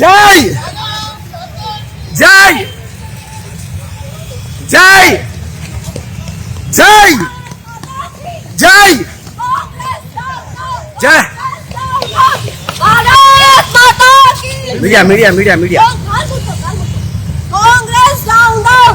জয় জয় জয় জয় জয় জয় भारत माता की media media media media Congress down down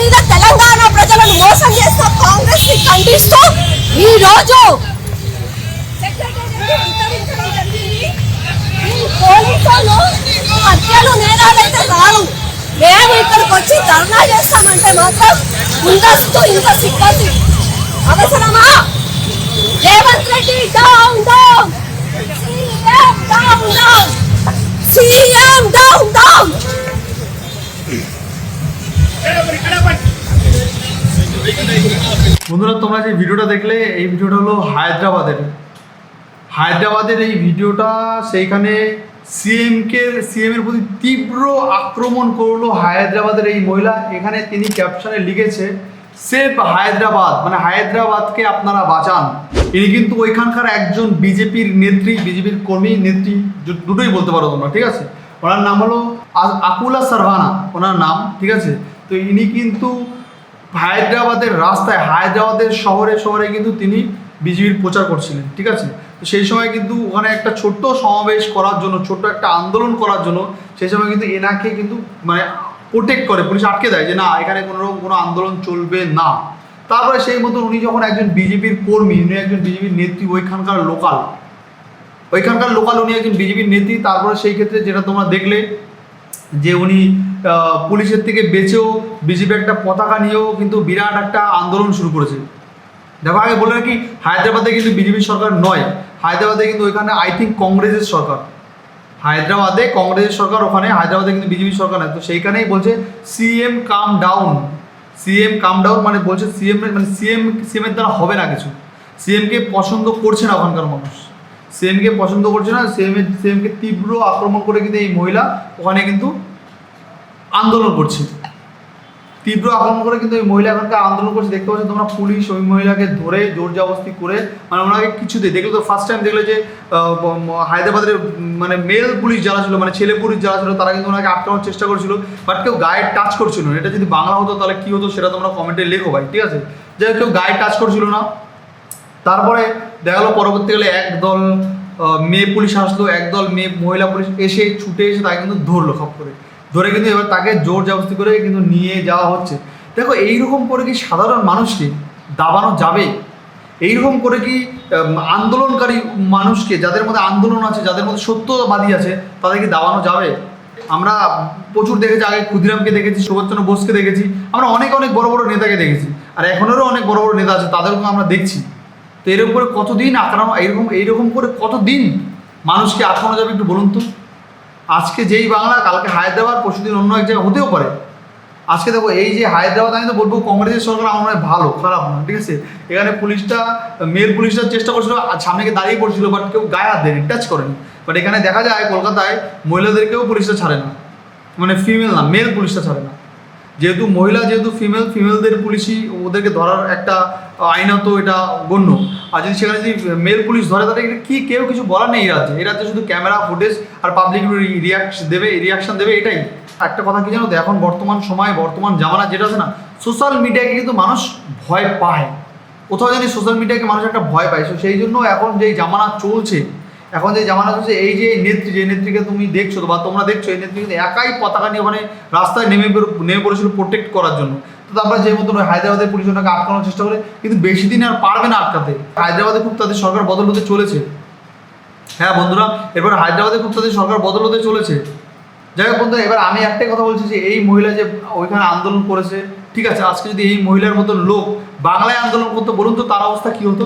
మీద తెలంగాణ ప్రజలను మోసం చేస్తూ కాంగ్రెస్ని ఖండిస్తూ ఈ రోజు పోలీసులు హత్యలు నేరాలైతే రాను మేము ఇక్కడికి వచ్చి ధర్నా చేస్తామంటే మాత్రం ముందస్తు ఇంత సిబ్బంది అవసరమా? Revanth Reddy down down CM down down CM down down বন্ধুরা, তোমরা যে ভিডিওটা দেখলে, এই ভিডিওটা হলো হায়দ্রাবাদের। হায়দ্রাবাদের এই ভিডিওটা সেইখানে সিএমকে সিএম এর প্রতি তীব্র আক্রমণ করল হায়দ্রাবাদের এই মহিলা। এখানে তিনি ক্যাপশনে লিখেছে সেভ হায়দ্রাবাদ। মানে হায়দ্রাবাদকে আপনারা বাঁচান। ইনি কিন্তু ওইখানকার একজন বিজেপির নেত্রী, বিজেপির কর্মী, নেত্রী দুটোই বলতে পারো তোমরা, ঠিক আছে? ওনার নাম হলো আকুলা সারভানা, ওনার নাম, ঠিক আছে? তো ইনি কিন্তু হায়দ্রাবাদের রাস্তায়, হায়দ্রাবাদের শহরে শহরে কিন্তু তিনি বিজেপির প্রচার করছিলেন, ঠিক আছে? তো সেই সময় কিন্তু ওখানে একটা ছোট্ট সমাবেশ করার জন্য, ছোট্ট একটা আন্দোলন করার জন্য, সেই সময় কিন্তু এনাকে কিন্তু মানে প্রোটেক্ট করে, পুলিশ আটকে দেয় যে না, এখানে কোনো রকম কোনো আন্দোলন চলবে না। তারপরে সেই মতন উনি যখন একজন বিজেপির কর্মী, উনি একজন বিজেপির নেত্রী, ওইখানকার লোকাল ওইখানকার লোকাল উনি একজন বিজেপির নেত্রী, তারপরে সেই ক্ষেত্রে যেটা তোমরা দেখলে যে উনি পুলিশের থেকে বেঁচেও বিজেপি একটা পতাকা নিয়েও কিন্তু বিরাট একটা আন্দোলন শুরু করেছে। দেখো, আগে বলে রাখি, হায়দ্রাবাদে কিন্তু বিজেপি সরকার নয়। হায়দ্রাবাদে কিন্তু ওইখানে আই থিঙ্ক কংগ্রেসের সরকার। হায়দ্রাবাদে কংগ্রেসের সরকার, ওখানে হায়দ্রাবাদে কিন্তু বিজেপি সরকার নয়। তো সেইখানেই বলছে CM calm down CM calm down মানে বলছে সিএম মানে সিএম সিএম এর দ্বারা হবে না কিছু। সিএমকে পছন্দ করছে না ওখানকার মানুষ। সিএমকে পছন্দ করছে না সিএম সিএমকে তীব্র আক্রমণ করে কিন্তু এই মহিলা ওখানে কিন্তু আন্দোলন করছে। তীব্র আক্রমণ করে কিন্তু ওই মহিলা এখানকার আন্দোলন করছে। দেখতে পাচ্ছ তোমরা পুলিশ ওই মহিলাকে ধরে জোর জবস্তি করে মানে ওনাকে কিছুতে দেখলে তো ফার্স্ট টাইম দেখলে যে হায়দ্রাবাদের মানে মেল পুলিশ যারা ছিল মানে ছেলে পুলিশ যারা ছিল, তারা কিন্তু ওনাকে আটকানোর চেষ্টা করছিল বাট কেউ গায়ে টাচ করছিল না। এটা যদি বাংলা হতো, তাহলে কী হতো সেটা তোমরা কমেন্টে লেখো ভাই, ঠিক আছে? যে কেউ গায়ে টাচ করছিল না। তারপরে দেখা গেলো পরবর্তীকালে একদল মেয়ে পুলিশ আসলো, একদল মেয়ে মহিলা পুলিশ এসে ছুটে এসে তাকে কিন্তু ধরলো সব করে। ধরে কিন্তু এবার তাকে জোর জবস্তি করে কিন্তু নিয়ে যাওয়া হচ্ছে। দেখো, এইরকম করে কি সাধারণ মানুষকে দাবানো যাবে? এইরকম করে কি আন্দোলনকারী মানুষকে যাদের মধ্যে আন্দোলন আছে, যাদের মধ্যে সত্যবাদী আছে, তাদেরকে দাবানো যাবে? আমরা প্রচুর দেখেছি, আগে ক্ষুদিরামকে দেখেছি, সুভাষচন্দ্র বোসকে দেখেছি, আমরা অনেক অনেক বড় বড় নেতাকে দেখেছি। আর এখনেরও অনেক বড় বড় নেতা আছে তাদেরকে আমরা দেখছি। তো এরকম করে কতদিন আক্রমণ, এইরকম এইরকম করে কতদিন মানুষকে আটকানো যাবে একটু বলুন তো? আজকে যেই বাংলা, কালকে হায়দ্রাবাদ, পরশুদিন অন্য এক জায়গায় হতেও পারে। আজকে দেখো, এই যে হায়দ্রাবাদ, আমি তো বলব কংগ্রেসের সরকার আমার ভালো, খারাপ না ঠিক আছে? এখানে পুলিশটা, মেল পুলিশটা চেষ্টা করছিল, আর সামনে গিয়ে দাঁড়িয়ে পড়ছিল বাট কেউ গায়ে হাত দেয়নি টাচ করেনি। বাট এখানে দেখা যায়, কলকাতায় মহিলাদেরকেও পুলিশটা ছাড়ে না। মানে ফিমেল না মেল পুলিশটা ছাড়ে না। যেহেতু মহিলা, যেহেতু ফিমেল ফিমেলদের পুলিশই ওদেরকে ধরার একটা আইনত এটা গণ্য। আর যদি সেখানে যদি মেল পুলিশ ধরে, তাহলে কি কেউ কিছু বলার নেই রাজ্যে? এই রাজ্যে শুধু ক্যামেরা ফুটেজ আর পাবলিক রিয়াকশন দেবে রিয়াকশন দেবে, এটাই। একটা কথা কি জানো? তো এখন বর্তমান সময়, বর্তমান জামানা যেটা আছে না সোশ্যাল মিডিয়াকে কিন্তু মানুষ ভয় পায়। কোথাও জানি সোশ্যাল মিডিয়াকে মানুষ একটা ভয় পায় So সেই জন্য এখন যেই জামানা চলছে, এখন যে জামানা চলছে, এই যে নেত্রী, যে নেত্রীকে তুমি দেখছ, বা তোমরা দেখছ, এই নেত্রী কিন্তু একাই পতাকা নিয়ে ওখানে রাস্তায় নেমে নেমে পড়েছিল প্রোটেক্ট করার জন্য। তারপরে যে মতন হায়দ্রাবাদের পুলিশ ওনাকে আটকানোর চেষ্টা করে, কিন্তু বেশি দিন আর পারবে না আটকাতে। হায়দ্রাবাদে খুব তাদের সরকার বদল হতে চলেছে। হ্যাঁ বন্ধুরা, এবার হায়দ্রাবাদে খুব তাদের সরকার বদল হতে চলেছে। যাই হোক বন্ধুরা, এবার আমি একটাই কথা বলছি যে এই মহিলা যে ওইখানে আন্দোলন করেছে, ঠিক আছে, আজকে যদি এই মহিলার মতন লোক বাংলায় আন্দোলন করতে, বলুন তো তার অবস্থা কী হতো?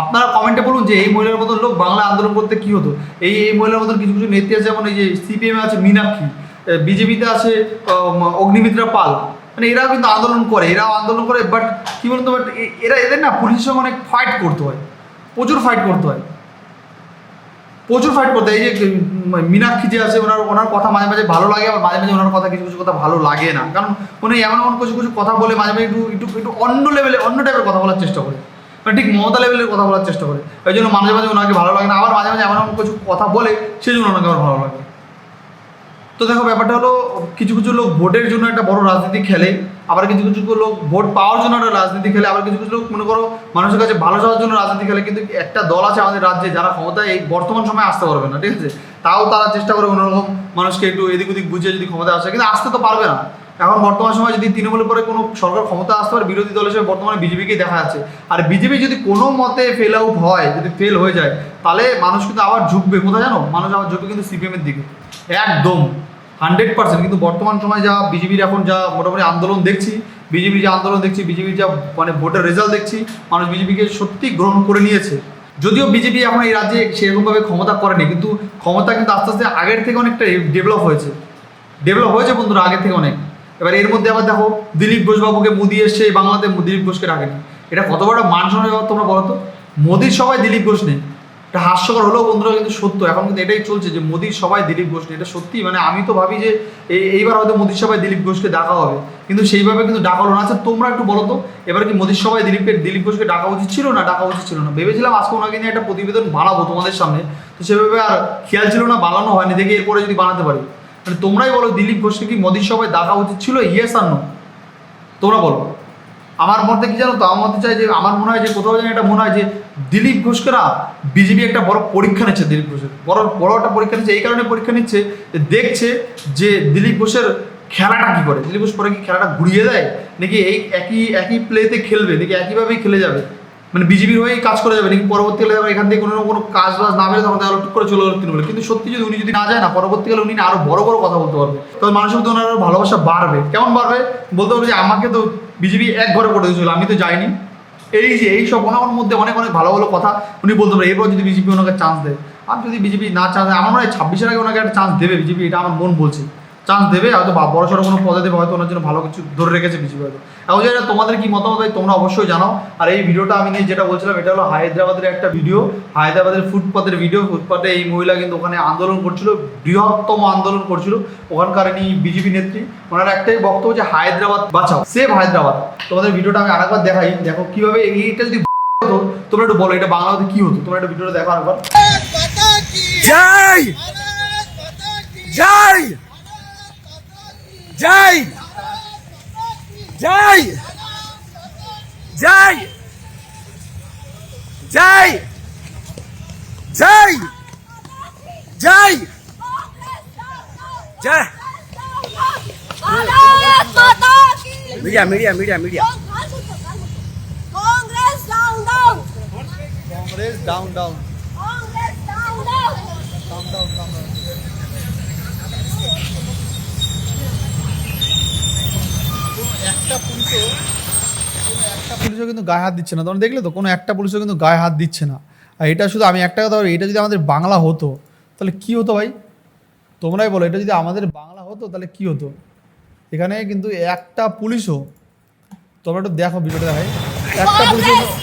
আপনারা কমেন্টে বলুন যে এই মহিলার মতন লোক বাংলা আন্দোলন করতে কী হতো? এই এই মহিলার মতন কিছু কিছু নেত্রী আছে, যেমন এই যে সিপিএম আছে মীনাক্ষী বিজেপিতে আছে অগ্নিমিত্রা পাল। মানে এরাও কিন্তু আন্দোলন করে এরাও আন্দোলন করে বাট কি বলুন তো বাট এরা এদের না পুলিশের সঙ্গে অনেক ফাইট করতে হয় প্রচুর ফাইট করতে হয়। প্রচুর ফাইট করতে এই যে উম, মীনাক্ষী যে আছে ওনার ওনার কথা মাঝে মাঝে ভালো লাগে আবার মাঝে মাঝে ওনার কথা কিছু কিছু কথা ভালো লাগে না। কারণ উনি এমন এমন কিছু কিছু কথা বলে মাঝে মাঝে একটু একটু একটু অন্য লেভেলে অন্য টাইপের কথা বলার চেষ্টা করে। মানে ঠিক মমতা লেভেলের কথা বলার চেষ্টা করে। ওই জন্য মাঝে মাঝে ওনাকে ভালো লাগে না আবার মাঝে মাঝে এমন এমন কিছু কথা বলে সেই জন্য ওনাকে আবার ভালো লাগে। তো দেখো, ব্যাপারটা হলো, কিছু কিছু লোক ভোটের জন্য একটা বড় রাজনীতি খেলে, আবার কিছু কিছু লোক ভোট পাওয়ার জন্য একটা রাজনীতি খেলে, আবার কিছু কিছু লোক, মনে করো, মানুষের কাছে ভালো যাওয়ার জন্য রাজনীতি খেলে, কিন্তু একটা দল আছে আমাদের রাজ্যে যারা ক্ষমতায় এই বর্তমান সময়ে আসতে পারবে না, ঠিক আছে? তাও তারা চেষ্টা করে অন্যরকম মানুষকে একটু এদিক ওদিক বুঝিয়ে যদি ক্ষমতায় আসে, কিন্তু আসতে তো পারবে না। এখন বর্তমান সময় যদি তৃণমূলের পরে কোনো সরকার ক্ষমতা আসতে পারে, বিরোধী দল হিসেবে বর্তমানে বিজেপিকেই দেখা যাচ্ছে। আর বিজেপি যদি কোনো মতে ফেল আউট হয়, যদি ফেল হয়ে যায়, তাহলে মানুষ কিন্তু আবার ঝুঁকবে। কোথায় জানো? মানুষ আবার ঝুঁকবে কিন্তু সিপিএমের দিকে। একদম। Hundred percent. কিন্তু বর্তমান সময় যা বিজেপির এখন যা মোটামুটি আন্দোলন দেখছি বিজেপির যে আন্দোলন দেখছি, বিজেপির যা মানে ভোটের রেজাল্ট দেখছি, মানুষ বিজেপিকে সত্যি গ্রহণ করে নিয়েছে। যদিও বিজেপি এখন এই রাজ্যে সেরকমভাবে ক্ষমতা করেনি, কিন্তু ক্ষমতা কিন্তু আস্তে আস্তে আগের থেকে অনেকটা ডেভেলপ হয়েছে। ডেভেলপ হয়েছে বন্ধুরা আগের থেকে অনেক। এবার এর মধ্যে আবার দেখো, দিলীপ ঘোষবাবুকে মোদি এসছে বাংলাতে, দিলীপ ঘোষকে রাখেনি। এটা কত বড় মান তোমরা বলো তো? মোদির সবাই দিলীপ ঘোষ নেই। এটা হাস্যকর হলেও বন্ধুরা কিন্তু সত্য। এখন কিন্তু এটাই চলছে যে মোদির সবাই দিলীপ ঘোষ এটা সত্যি মানে আমি তো ভাবি যে এই এইবার হয়তো মোদির সবাই দিলীপ ঘোষকে ডাকা হবে। কিন্তু সেইভাবে কিন্তু ডাকা হলো না। আচ্ছা তোমরা একটু বলো তো, এবার কি মোদির সবাই দিলীপকে, দিলীপ ঘোষকে ডাকা উচিত ছিল না ডাকা উচিত ছিল না? ভেবেছিলাম আজকে ওনাকে নিয়ে একটা প্রতিবেদন বানাবো তোমাদের সামনে। তো সেভাবে আর খেয়াল ছিল না, বানানো হয়নি। দেখে এরপরে যদি বানাতে পারি। মানে তোমরাই বলো দিলীপ ঘোষকে কি মোদির সবাই ডাকা উচিত ছিল? ইয়েস আর তোমরা বলো। আমার মধ্যে কি জানো তো? আমার মধ্যে চাই যে, আমার মনে হয় যে কোথাও যেন এটা মনে হয় যে দিলীপ ঘোষকে না বিজেপি একটা বড় পরীক্ষা নিচ্ছে, দিলীপ ঘোষের। বড় বড় একটা পরীক্ষা নিচ্ছে। এই কারণে পরীক্ষা নিচ্ছে, যে দেখছে যে দিলীপ ঘোষের খেলাটা কি করে? দিলীপ ঘোষ পরে কি খেলাটা ঘুরিয়ে দেয়? নাকি এই একই একই প্লেতে খেলবে? নাকি একইভাবেই খেলে যাবে? মানে বিজেপির হয়েই কাজ করে যাবে? নাকি পরবর্তীকালে আবার এখান থেকে কোনো না কোনো কাজ বাজ না বেরোতে আমাদের টুক করে চলে গেলো তৃণমূলে কিন্তু সত্যি যদি উনি যদি না যায় না, পরবর্তীকালে উনি আরও বড় বড় কথা বলতে পারবে। তবে মানুষের মধ্যে ওনার ভালোবাসা বাড়বে। কেমন বাড়বে? বলতে পারবে যে আমাকে তো বিজেপি এক ঘরে করে দিয়েছিল, আমি তো যাইনি। এই যে, এই সব ওনার মধ্যে অনেক অনেক ভালো ভালো কথা উনি বলতে পারে এরপর যদি বিজেপি ওনাকে চান্স দেয়। আর যদি বিজেপি না চান্স দেয়, আমার মনে হয় ছাব্বিশের আগে ওনাকে একটা চান্স দেবে বিজেপি, এটা আমার মন বলছে। চান্স দেবে হয়তো বা- বড় সড়ো কোনো পদে দেবে হয়তো ওনার জন্য ভালো কিছু ধরে রেখেছে বিজেপি হয়তো এখন যেটা তোমাদের কি মতামত হয় তোমরা অবশ্যই জানাও। আর এই ভিডিওটা আমি নিয়ে যেটা বলছিলাম এটা হলো হায়দ্রাবাদের একটা ভিডিও। হায়দ্রাবাদের ফুটপাতের ভিডিও ফুটপাথে এই মহিলা কিন্তু ওখানে আন্দোলন করছিল বৃহত্তম আন্দোলন করছিল। ওখানকার ইনি বিজেপি নেত্রী ওনার একটাই বক্তব্য যে হায়দ্রাবাদ বাঁচাও সেভ হায়দ্রাবাদ। তোমাদের ভিডিওটা আমি আরেকবার দেখাই দেখো কীভাবে এইটা যদি হতো তোমরা একটু বলো এটা বাংলাতে কি হতো? তোমরা একটা ভিডিওটা দেখো আরেকবার। জয়! জয়! জয় জয় জয় জয় জয় জয় জয় media media media media Congress down down Congress down down Congress down down down down একটা পুলিশও কোনো একটা পুলিশও কিন্তু গায়ে হাত দিচ্ছে না। তোমরা দেখলে তো কোনো একটা পুলিশও কিন্তু গায়ে হাত দিচ্ছে না। আর এটা শুধু আমি একটা কথা বলি, এটা যদি আমাদের বাংলা হতো তাহলে কি হতো ভাই? তোমরাই বলো এটা যদি আমাদের বাংলা হতো তাহলে কি হতো? এখানে কিন্তু একটা পুলিশও তোমরা একটু দেখো ভিডিওটা ভাই। একটা পুলিশও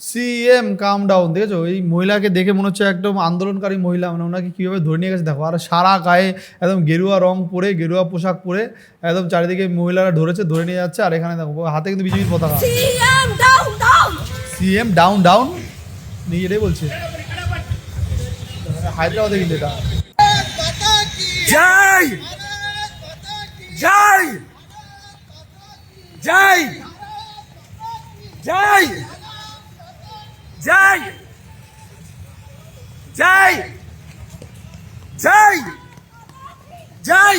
সিএম কাম ডাউন দেখেছ? এই মহিলাকে দেখে মনে হচ্ছে একদম আন্দোলনকারী মহিলা মানে ওনাকে কীভাবে ধরে নিয়ে গেছে দেখো আর সারা গায়ে একদম গেরুয়া রং পরে গেরুয়া পোশাক পরে একদম চারিদিকে মহিলারা ধরেছে ধরে নিয়ে যাচ্ছে আর এখানে দেখো হাতে কিন্তু বিজেপির পতাকা। সিএম ডাউন ডাউন নিয়ে এটাই বলছে। হায়দ্রাবাদে কিন্তু এটা। জয়! জয়! জয়! জয়! జై జై జై జై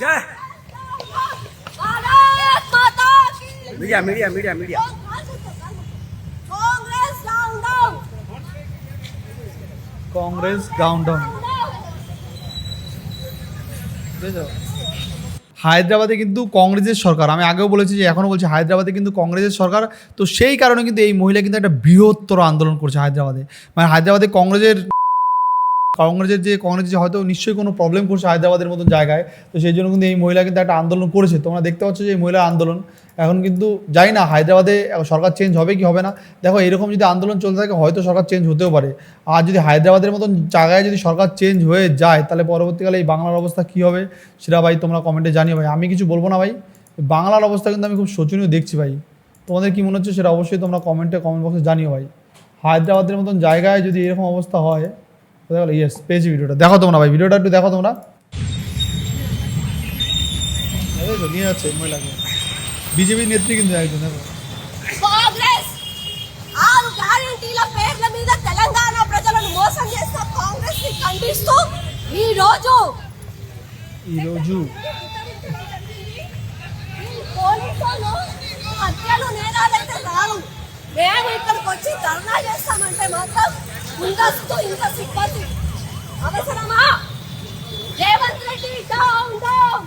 జై media media media media Congress down down হায়দ্রাবাদে কিন্তু কংগ্রেসের সরকার। আমি আগেও বলেছি যে এখনও বলছি হায়দ্রাবাদে কিন্তু কংগ্রেসের সরকার। তো সেই কারণে কিন্তু এই মহিলা কিন্তু একটা বৃহত্তর আন্দোলন করছে হায়দ্রাবাদে। মানে হায়দ্রাবাদে কংগ্রেসের কংগ্রেসের যে কংগ্রেস যে হয়তো নিশ্চয়ই কোনো প্রবলেম করছে হায়দ্রাবাদের মতন জায়গায়, তো সেই জন্য কিন্তু এই মহিলা কিন্তু একটা আন্দোলন করেছে। তোমরা দেখতে পাচ্ছ যে এই মহিলার আন্দোলন, এখন কিন্তু যাই না হায়দ্রাবাদে সরকার চেঞ্জ হবে কি হবে না। দেখো, এরকম যদি আন্দোলন চলতে থাকে, হয়তো সরকার চেঞ্জ হতেও পারে। আর যদি হায়দ্রাবাদের মতন জায়গায় যদি সরকার চেঞ্জ হয়ে যায়, তাহলে পরবর্তীকালে এই বাংলার অবস্থা কী হবে সেটা ভাই তোমরা কমেন্টে জানিও ভাই। আমি কিছু বলব না ভাই। বাংলার অবস্থা কিন্তু আমি খুব শোচনীয় দেখছি ভাই। তোমাদের কি মনে হচ্ছে সেটা অবশ্যই তোমরা কমেন্টে কমেন্ট বক্সে জানিও ভাই। হায়দ্রাবাদের মতন জায়গায় যদি এরকম অবস্থা হয় দেখো ইয়েস পেয়েছি ভিডিওটা দেখো তোমরা ভাই ভিডিওটা একটু দেখো তোমরা দেখো, নিয়ে যাচ্ছে মহিলাকে বিজেপি নেত্রী কিন্তু একজন দেখো కాంగ్రెస్ ఆరు గ్యారంటీల పేర్ల మీద తెలంగాణ ప్రజలను మోసం చేసిన కాంగ్రెస్ ని ఖండిస్తూ ఈ రోజు ఈరోజు ఈ పోలీసులు హత్యలు నేరాలైతే రారు మేము ఇక్కడికి వచ్చి ధర్నా చేస్తామంటే మాత్రం ముందస్తు ఇంత సిబ్బంది అవసరమా Revanth Reddy down down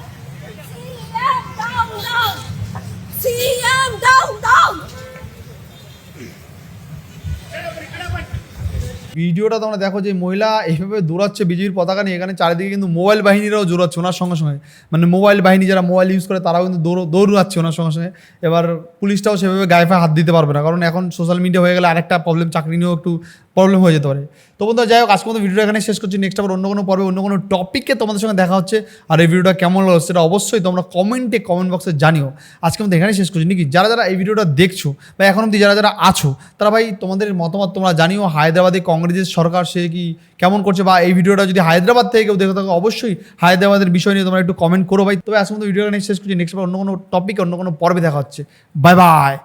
CM down down CM down down ভিডিওটা তোমরা দেখো যে মহিলা এইভাবে দৌড়াচ্ছে বিজেপির পতাকা নিয়ে এখানে চারিদিকে কিন্তু মোবাইল বাহিনীরাও দৌড়াচ্ছে ওনার সঙ্গে সঙ্গে মানে মোবাইল বাহিনী যারা মোবাইল ইউজ করে তারাও কিন্তু দৌড় দৌড়াচ্ছে ওনার সঙ্গে সঙ্গে এবার পুলিশটাও সেভাবে গায়ে ফায়ে হাত দিতে পারবে না কারণ এখন সোশ্যাল মিডিয়া হয়ে গেলে আরেকটা প্রবলেম চাকরি নিয়েও একটু প্রবলেম হয়ে যেতে পারে। তো বন্ধু যাই হোক আজকে মতো ভিডিওটা এখানে শেষ করছি। নেক্সট আবার অন্য কোনো পর্বে, অন্য কোনো টপিকে তোমাদের সঙ্গে দেখা হচ্ছে আর এই ভিডিওটা কেমন লাগল সেটা অবশ্যই তোমরা কমেন্টে কমেন্ট বক্সে জানিও। আজকে মতো এখানে শেষ করছি। নাকি যারা যারা এই ভিডিওটা দেখছ বা এখন অব্দি যারা যারা আছো, তারা ভাই তোমাদের মতামত তোমরা জানিও। হায়দ্রাবাদে কংগ্রেসের সরকার সে কি কেমন করছে বা এই ভিডিওটা যদি হায়দ্রাবাদ থেকে কেউ দেখে থাকো, অবশ্যই হায়দ্রাবাদের বিষয় নিয়ে তোমরা একটু কমেন্ট করো ভাই। তবে আজকে মতো ভিডিওটা নিয়ে শেষ করছি। নেক্সট অন্য কোনো টপিকে অন্য কোনো পর্বে দেখা হচ্ছে। Bye bye